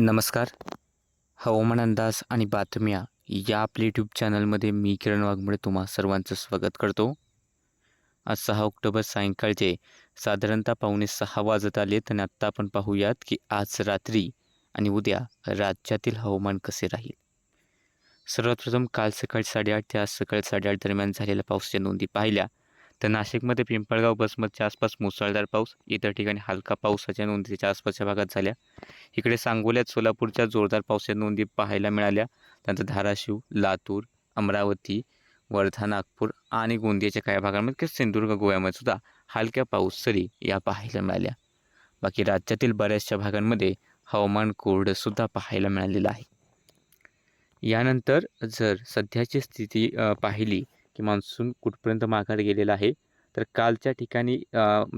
नमस्कार. हवामान अंदाज आणि बातम्या या आपल्या यूट्यूब चॅनलमध्ये मी किरण वाघमोडे तुम्हा सर्वांचं स्वागत करतो. आज सहा ऑक्टोबर सायंकाळचे साधारणतः पावणे सहा वाजत आलेत आणि आत्ता आपण पाहूयात की आज रात्री आणि उद्या राज्यातील हवामान कसे राहील. सर्वात प्रथम काल सकाळी साडेआठ ते आज सकाळी साडेआठ दरम्यान झालेल्या पावसाच्या नोंदी पाहिल्या. तर नाशिकमध्ये पिंपळगाव बसमतच्या आसपास मुसळधार पाऊस इतर ठिकाणी हलका पावसाच्या नोंदी त्याच्या आसपासच्या भागात झाल्या. इकडे सांगोल्यात सोलापूरच्या जोरदार पावसाच्या नोंदी पाहायला मिळाल्या. त्यानंतर धाराशिव लातूर अमरावती वर्धा नागपूर आणि गोंदियाच्या काही भागांमध्ये किंवा सिंधुदुर्ग गोव्यामध्ये सुद्धा हलक्या पाऊस सरी या पाहायला मिळाल्या. बाकी राज्यातील बऱ्याचशा भागांमध्ये हवामान कोरडंसुद्धा पाहायला मिळालेलं आहे. यानंतर जर सध्याची स्थिती पाहिली की मान्सून कुठपर्यंत माघार गेलेला आहे तर कालच्या ठिकाणी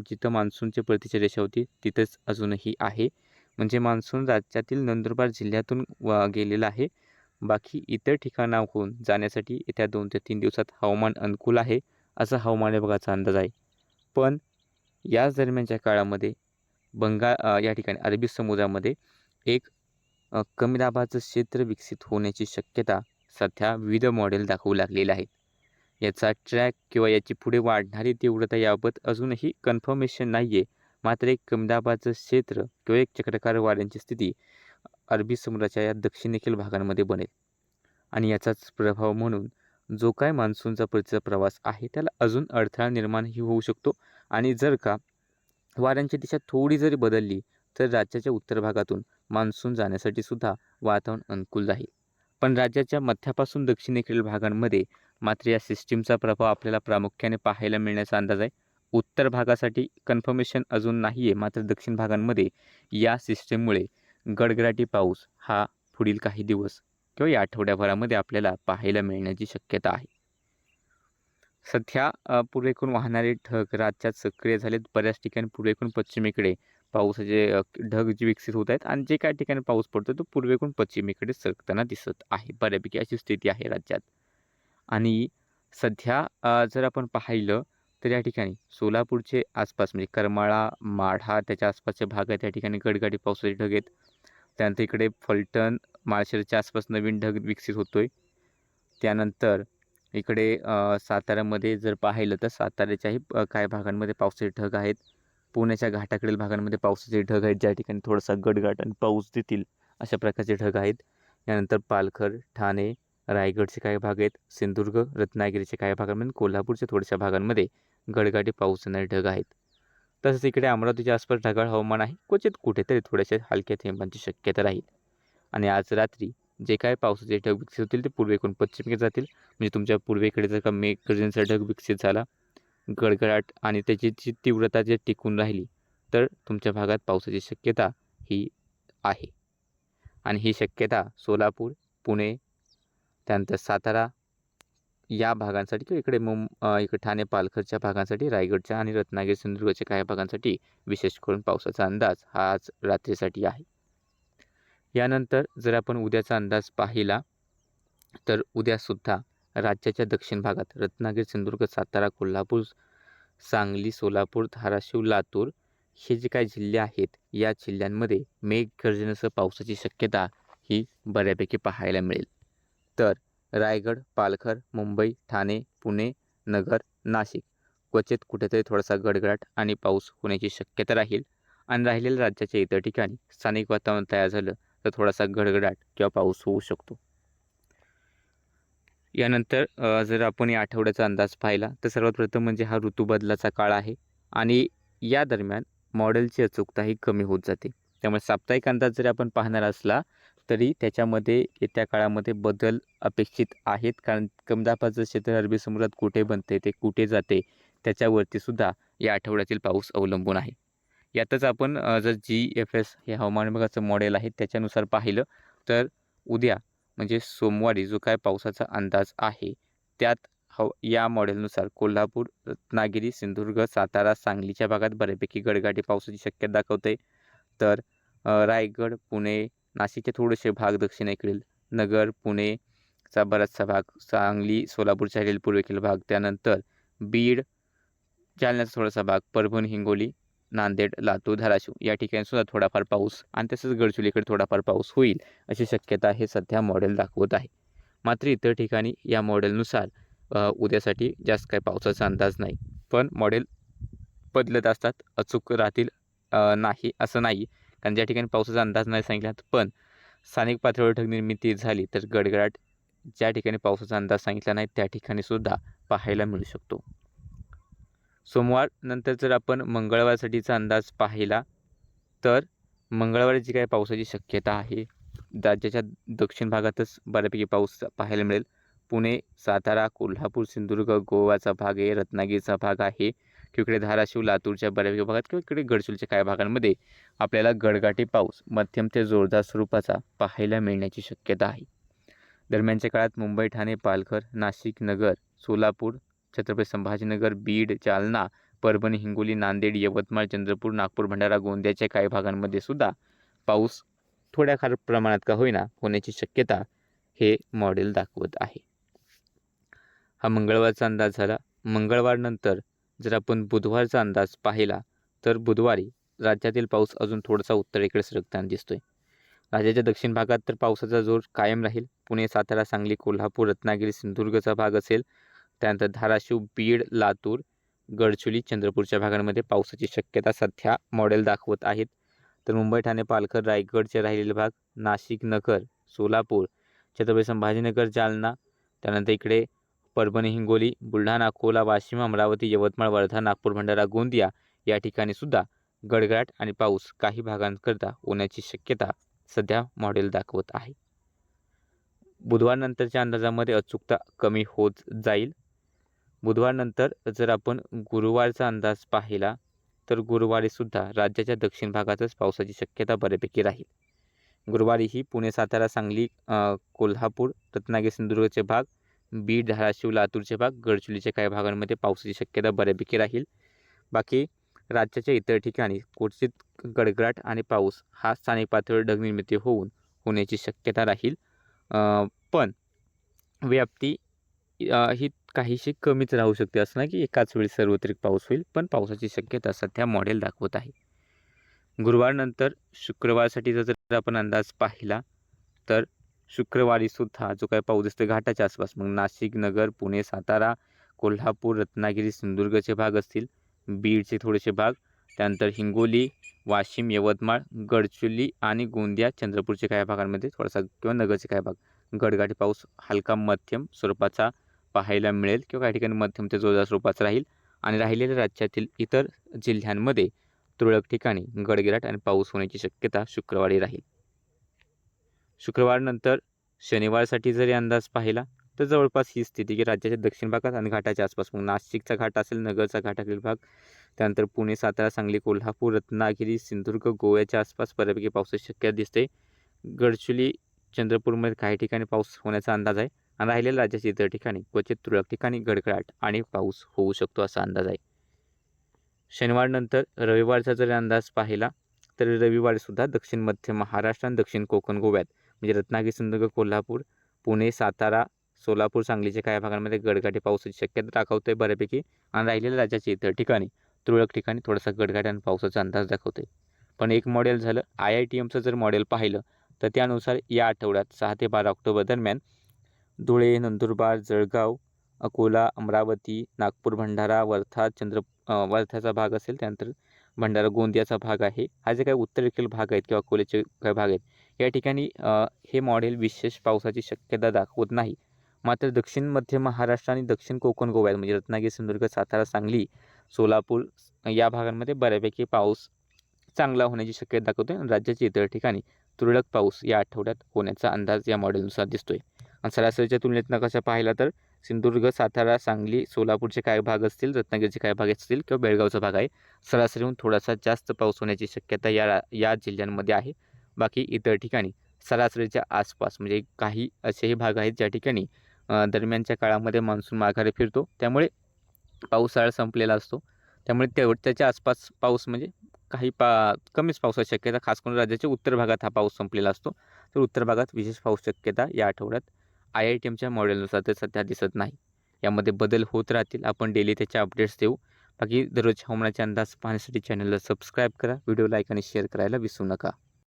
जिथं मान्सूनची परतीची रेषा होती तिथंच अजूनही आहे. म्हणजे मान्सून राज्यातील नंदुरबार जिल्ह्यातून व गेलेला आहे. बाकी इतर ठिकाणाहून जाण्यासाठी येत्या दोन ते तीन दिवसात हवामान अनुकूल आहे असा हवामान विभागाचा अंदाज आहे. पण याच दरम्यानच्या काळामध्ये बंगाल या ठिकाणी अरबी समुद्रामध्ये एक कमी दाबाचं क्षेत्र विकसित होण्याची शक्यता सध्या विविध मॉडेल दाखवू लागलेले आहेत. याचा ट्रॅक किंवा याची पुढे वाढणारी तीव्रता याबाबत अजूनही कन्फर्मेशन नाही आहे मात्र एक कमदाबाचं क्षेत्र किंवा एक चक्रकार वाऱ्यांची स्थिती अरबी समुद्राच्या या दक्षिणेखील भागांमध्ये बनेल. आणि याचाच प्रभाव म्हणून जो काय मान्सूनचा परतीचा प्रवास आहे त्याला अजून अडथळा निर्माणही होऊ शकतो. आणि जर का वाऱ्यांची दिशा थोडी जरी बदलली तर राज्याच्या उत्तर भागातून मान्सून जाण्यासाठी सुद्धा वातावरण अनुकूल राहील. पण राज्याच्या मध्यापासून दक्षिणेकडील भागांमध्ये मात्र या सिस्टीमचा प्रभाव आपल्याला प्रामुख्याने पाहायला मिळण्याचा अंदाज आहे. उत्तर भागासाठी कन्फर्मेशन अजून नाही आहे मात्र दक्षिण भागांमध्ये या सिस्टीममुळे गडगडाटी पाऊस हा पुढील काही दिवस किंवा या आठवड्याभरामध्ये आपल्याला पाहायला मिळण्याची शक्यता आहे. सध्या पूर्वेकडून वाहणारे ढग राज्यात सक्रिय झालेत. बऱ्याच ठिकाणी पूर्वेकडून पश्चिमेकडे पावसाचे ढग जे विकसित होत आहेत आणि जे काही ठिकाणी पाऊस पडतो तो पूर्वेकडून पश्चिमेकडे सरकताना दिसत आहे. बऱ्यापैकी अशी स्थिती आहे राज्यात. आणि सध्या जर आपण पाहिलं तर या ठिकाणी सोलापूरचे आसपास म्हणजे करमाळा माढा त्याच्या आसपासचे भाग आहे त्या ठिकाणी गडगाडी पावसाचे ढग आहेत. त्यानंतर इकडे फलटण माळशेरच्या आसपास नवीन ढग विकसित होतोय. त्यानंतर इकडे साताऱ्यामध्ये जर पाहिलं तर साताऱ्याच्याही काही भागांमध्ये पावसाचे ढग आहेत. पुण्याच्या घाटाकडील भागांमध्ये पावसाचे ढग आहेत. ज्या ठिकाणी थोडासा गडगड आणि पाऊस देतील अशा प्रकारचे ढग आहेत. यानंतर पालघर ठाणे रायगडचे काही भाग आहेत सिंधुदुर्ग रत्नागिरीचे काही भागांमध्ये कोल्हापूरच्या थोड्याशा भागांमध्ये गडगाडी पाऊस येणारे ढग आहेत. तसंच इकडे अमरावतीच्या आसपास ढगाळ हवामान आहे क्वचित कुठेतरी थोड्याशा हलक्या थेंबांची शक्यता राहील. आणि आज रात्री जे काय पावसाचे ढग विकसित होतील ते पूर्वेकडून पश्चिमेकडे जातील. म्हणजे तुमच्या पूर्वेकडे जर का मेघगर्जनेचा ढग विकसित झाला गडगडाट आणि त्याची जी तीव्रता जर टिकून राहिली तर तुमच्या भागात पावसाची शक्यता ही आहे. आणि ही शक्यता सोलापूर पुणे त्यानंतर सातारा या भागांसाठी किंवा इकडे मुं इकडे ठाणे पालघरच्या भागांसाठी रायगडच्या आणि रत्नागिरी सिंधुदुर्गच्या काही भागांसाठी विशेष करून पावसाचा अंदाज हा आज रात्रीसाठी आहे. यानंतर जर आपण उद्याचा अंदाज पाहिला तर उद्यासुद्धा राज्याच्या दक्षिण भागात रत्नागिरी सिंधुदुर्ग सातारा कोल्हापूर सांगली सोलापूर धाराशिव लातूर हे जे काही जिल्हे आहेत या जिल्ह्यांमध्ये मेघगर्जनेसह पावसाची शक्यता ही बऱ्यापैकी पाहायला मिळेल. तर रायगड पालघर मुंबई ठाणे पुणे नगर नाशिक. क्वचित कुठेतरी थोडासा गडगडाट आणि पाऊस होण्याची शक्यता राहील आणि राहिलेल्या राज्याच्या इतर ठिकाणी स्थानिक वातावरण तयार झालं तर थोडासा गडगडाट किंवा पाऊस होऊ शकतो. यानंतर जर आपण या आठवड्याचा अंदाज पाहिला तर सर्वात प्रथम म्हणजे हा ऋतूबदलाचा काळ आहे आणि या दरम्यान मॉडेलची अचूकता ही कमी होत जाते. त्यामुळे साप्ताहिक अंदाज जरी आपण पाहणार असला तरी त्याच्यामध्ये येत्या काळामध्ये बदल अपेक्षित आहेत. कारण कमदाबाचं क्षेत्र अरबी समुद्रात कुठे बनते ते कुठे जाते त्याच्यावरती सुद्धा या आठवड्यातील पाऊस अवलंबून आहे. यातच आपण जर जी एफ एस हे हवामान विभागाचं मॉडेल आहे त्याच्यानुसार पाहिलं तर उद्या म्हणजे सोमवारी जो काय पावसाचा अंदाज आहे त्यात हव या मॉडेलनुसार कोल्हापूर रत्नागिरी सिंधुदुर्ग सातारा सांगलीच्या भागात बऱ्यापैकी गडगाटी पावसाची शक्यता दाखवते. तर रायगड पुणे नाशिकचे थोडेसे भाग दक्षिणेकडील नगर पुणेचा बराचसा भाग सांगली सोलापूरच्या राहिलेला पूर्वेकडील भाग त्यानंतर बीड जालन्याचा थोडासा भाग परभणी हिंगोली नांदेड लातूर धाराशिव या ठिकाणी सुद्धा थोडाफार पाऊस आणि तसंच गडचुलीकडे थोडाफार पाऊस होईल अशी शक्यता हे सध्या मॉडेल दाखवत आहे. मात्र इतर ठिकाणी या मॉडेलनुसार उद्यासाठी जास्त काही पावसाचा अंदाज नाही. पण मॉडेल बदलत असतात अचूक राहतील नाही असं नाही. कारण ज्या ठिकाणी पावसाचा अंदाज नाही सांगितला पण स्थानिक पातळीवर ढग निर्मिती झाली तर गडगडाट ज्या ठिकाणी पावसाचा अंदाज सांगितला नाही त्या ठिकाणी सुद्धा पाहायला मिळू शकतो. सोमवार नंतर जर आपण मंगळवारसाठीचा अंदाज पाहिला तर मंगळवारी जी काही पावसाची शक्यता आहे राज्याच्या दक्षिण भागातच बऱ्यापैकी पाऊस पाहायला मिळेल. पुणे सातारा कोल्हापूर सिंधुदुर्ग गोवाचा भाग आहे रत्नागिरीचा भाग आहे. किंवा इकडे धाराशिव लातूरच्या बऱ्यापैकी भागात किंवा इकडे गडचिरोलीच्या काही भागांमध्ये आपल्याला गडगाटी पाऊस मध्यम ते जोरदार स्वरूपाचा पाहायला मिळण्याची शक्यता आहे. दरम्यानच्या काळात मुंबई ठाणे पालघर नाशिक नगर सोलापूर छत्रपती संभाजीनगर बीड जालना परभणी हिंगोली नांदेड यवतमाळ चंद्रपूर नागपूर भंडारा गोंदियाच्या काही भागांमध्ये सुद्धा पाऊस थोड्या फार प्रमाणात का होईना होण्याची शक्यता हे मॉडेल दाखवत आहे. हा मंगळवारचा अंदाज झाला. मंगळवारनंतर जर आपण बुधवारचा अंदाज पाहिला तर बुधवारी राज्यातील पाऊस अजून थोडासा उत्तरेकडे सरकताना दिसतोय. राज्याच्या दक्षिण भागात तर पावसाचा जोर कायम राहील. पुणे सातारा सांगली कोल्हापूर रत्नागिरी सिंधुदुर्गचा भाग असेल. त्यानंतर धाराशिव बीड लातूर गडचुली चंद्रपूरच्या भागांमध्ये पावसाची शक्यता सध्या मॉडेल दाखवत आहेत. तर मुंबई ठाणे पालघर रायगडचे राहिलेले भाग नाशिक नगर सोलापूर छत्रपती संभाजीनगर जालना त्यानंतर इकडे परभणी हिंगोली बुलढाणा अकोला वाशिम अमरावती यवतमाळ वर्धा नागपूर भंडारा गोंदिया या ठिकाणी सुद्धा गडगडाट आणि पाऊस काही भागांकरता होण्याची शक्यता सध्या मॉडेल दाखवत आहे. बुधवारनंतरच्या अंदाजामध्ये अचूकता कमी होत जाईल. बुधवारनंतर जर आपण गुरुवारचा अंदाज पाहिला तर गुरुवारीसुद्धा राज्याच्या दक्षिण भागातच पावसाची शक्यता बऱ्यापैकी राहील. गुरुवारीही पुणे सातारा सांगली कोल्हापूर रत्नागिरी सिंधुदुर्गचे भाग बीड धाराशिव लातूरचे भाग गडचिरोलीच्या काही भागांमध्ये पावसाची शक्यता बऱ्यापैकी राहील. बाकी राज्याच्या इतर ठिकाणी क्वचित गडगडाट आणि पाऊस हा स्थानिक पातळीवर ढगनिर्मिती होऊन होण्याची शक्यता राहील. पण व्याप्ती ही काहीशी कमीच राहू शकते असं नाही की एकाच वेळी सर्वत्रिक पाऊस होईल पण पावसाची शक्यता सध्या मॉडेल दाखवत आहे. गुरुवारनंतर शुक्रवारसाठीचा जर आपण अंदाज पाहिला तर शुक्रवारी सुद्धा जो काही पाऊस असतो घाटाच्या आसपास. मग नाशिक नगर पुणे सातारा कोल्हापूर रत्नागिरी सिंधुदुर्गचे भाग असतील. बीडचे थोडेसे भाग. त्यानंतर हिंगोली वाशिम यवतमाळ गडचिरोली आणि गोंदिया चंद्रपूरच्या काही भागांमध्ये थोडासा किंवा नगरचे काही भाग. गडगाठी पाऊस हलका मध्यम स्वरूपाचा पाहायला मिळेल किंवा काही ठिकाणी मध्यम ते जोरदार स्वरूपाचा राहील. आणि राहिलेल्या राज्यातील इतर जिल्ह्यांमध्ये तुरळक ठिकाणी गडगिराट आणि पाऊस होण्याची शक्यता शुक्रवारी राहील. शुक्रवारनंतर शनिवारसाठी जरी अंदाज पाहिला तर जवळपास ही स्थिती की राज्याच्या दक्षिण भागात आणि घाटाच्या आसपास मग नाशिकचा घाट असेल नगरचा घाटातील भाग त्यानंतर पुणे सातारा सांगली कोल्हापूर रत्नागिरी सिंधुदुर्ग गोव्याच्या आसपास बऱ्यापैकी पावसाची शक्यता दिसते गडचुली चंद्रपूरमध्ये काही ठिकाणी पाऊस होण्याचा अंदाज आहे आणि राहिलेल्या राज्याच्या इतर ठिकाणी क्वचित तुरळक ठिकाणी गडगडाट आणि पाऊस होऊ शकतो असा अंदाज आहे. शनिवारनंतर रविवारचा जरी अंदाज पाहिला तर रविवारीसुद्धा दक्षिण मध्य महाराष्ट्र आणि दक्षिण कोकण गोव्यात म्हणजे रत्नागिरी सिंधुदुर्ग कोल्हापूर पुणे सातारा सोलापूर सांगलीच्या काही भागांमध्ये गडगाटी पावसाची शक्यता दाखवते बऱ्यापैकी आणि राहिलेल्या राज्याच्या इतर ठिकाणी तुरळक ठिकाणी थोडासा गडगाठी आणि पावसाचा अंदाज दाखवते. पण एक मॉडेल झालं आय आय टी एमचं जर मॉडेल पाहिलं तर त्यानुसार या आठवड्यात सहा ते बारा ऑक्टोबर दरम्यान धुळे नंदुरबार जळगाव अकोला अमरावती नागपूर भंडारा वर्धा चंद्र वर्ध्याचा भाग असेल त्यानंतर भंडारा गोंदियाचा भाग आहे. हा जे काही उत्तरेकडील भाग आहेत किंवा अकोल्याचे काही भाग आहेत या ठिकाणी हे मॉडेल विशेष पावसाची शक्यता दाखवत नाही. मात्र दक्षिण मध्य महाराष्ट्र आणि दक्षिण कोकण गोव्यात म्हणजे रत्नागिरी सिंधुदुर्ग सातारा सांगली सोलापूर या भागांमध्ये बऱ्यापैकी पाऊस चांगला होण्याची शक्यता दाखवतो आणि राज्याच्या इतर ठिकाणी तुरळक पाऊस या आठवड्यात होण्याचा अंदाज या मॉडेलनुसार दिसतोय. आणि सरासरीच्या तुलनेत नकाशा पाहिला तर सिंधुदुर्ग सातारा सांगली सोलापूरचे काय भाग असतील रत्नागिरीचे काय भाग असतील किंवा बेळगावचा भाग आहे सरासरीहून थोडासा जास्त पाऊस होण्याची शक्यता या या जिल्ह्यांमध्ये आहे. बाकी इतर ठिकाणी. सरासरीच्या आसपास म्हणजे काही असेही भाग आहेत ज्या ठिकाणी दरम्यानच्या काळामध्ये मान्सून माघारी फिरतो. त्यामुळे पावसाळा संपलेला असतो. त्यामुळे तेव त्याच्या आसपास पाऊस म्हणजे काही पा कमीच पावसाची शक्यता खास करून राज्याच्या उत्तर भागात हा पाऊस संपलेला असतो. तर उत्तर भागात विशेष पाऊस शक्यता या आठवड्यात आय आय टी एमच्या मॉडेलनुसार तर सध्या दिसत नाही. यामध्ये बदल होत राहतील. आपण डेली त्याचे अपडेट्स देऊ. बाकी दररोज हवामानाचे अंदाज पाहण्यासाठी चॅनलला सबस्क्राईब करा. व्हिडिओ लाईक आणि शेअर करायला विसरू नका.